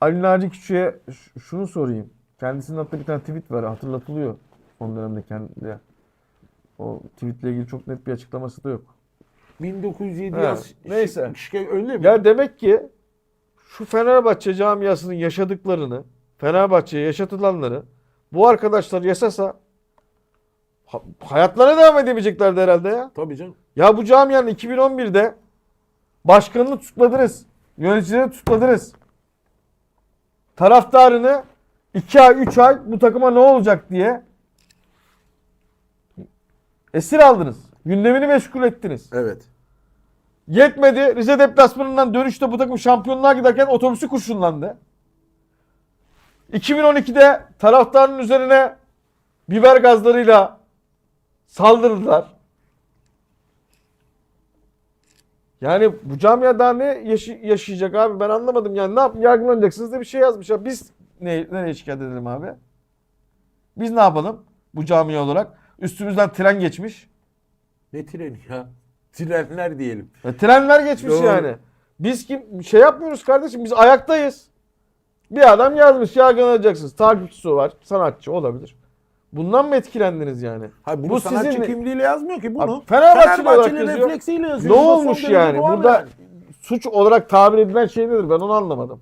Ali Naci Küçük'e şunu sorayım. Kendisinin attığı bir tane tweet var hatırlatılıyor son dönemde kendine. O tweetle ilgili çok net bir açıklaması da yok. 1907 He, yaz. neyse. Şike, öyle mi? Ya demek ki şu Fenerbahçe camiasının yaşadıklarını, Fenerbahçe'ye yaşatılanları bu arkadaşlar yaşasa ha- hayatlarına devam edemeyeceklerdi herhalde ya. Tabii canım. Ya bu camianın 2011'de başkanını tutukladınız. Yöneticileri tutukladınız. Taraftarını 2 ay 3 ay bu takıma ne olacak diye esir aldınız. Gündemini meşgul ettiniz. Evet. Yetmedi. Rize deplasmanından dönüşte bu takım şampiyonluğa giderken otobüsü kurşunlandı. 2012'de taraftarın üzerine biber gazlarıyla saldırdılar. Yani bu camia daha ne yaşı- yaşayacak abi ben anlamadım. Yani ne yap yargılanacaksınız diye bir şey yazmış. Ya biz ne, nereye şikayet edelim abi? Biz ne yapalım bu camia olarak? Üstümüzden tren geçmiş. Ne treni ya? Trenler diyelim. Ya trenler geçmiş Doğru. yani. Biz kim şey yapmıyoruz kardeşim. Biz ayaktayız. Bir adam yazmış yargılanacaksınız. Takipçisi var. Sanatçı olabilir. Bundan mı etkilendiniz yani? Hayır, bunu Bu sanatçı sizin- kimliğiyle yazmıyor ki bunu. Abi, Fenerbahçeli olarak yazıyor. refleksiyle yazıyor. Ne olmuş yani? Burada yani. suç olarak tabir edilen şey nedir? Ben onu anlamadım.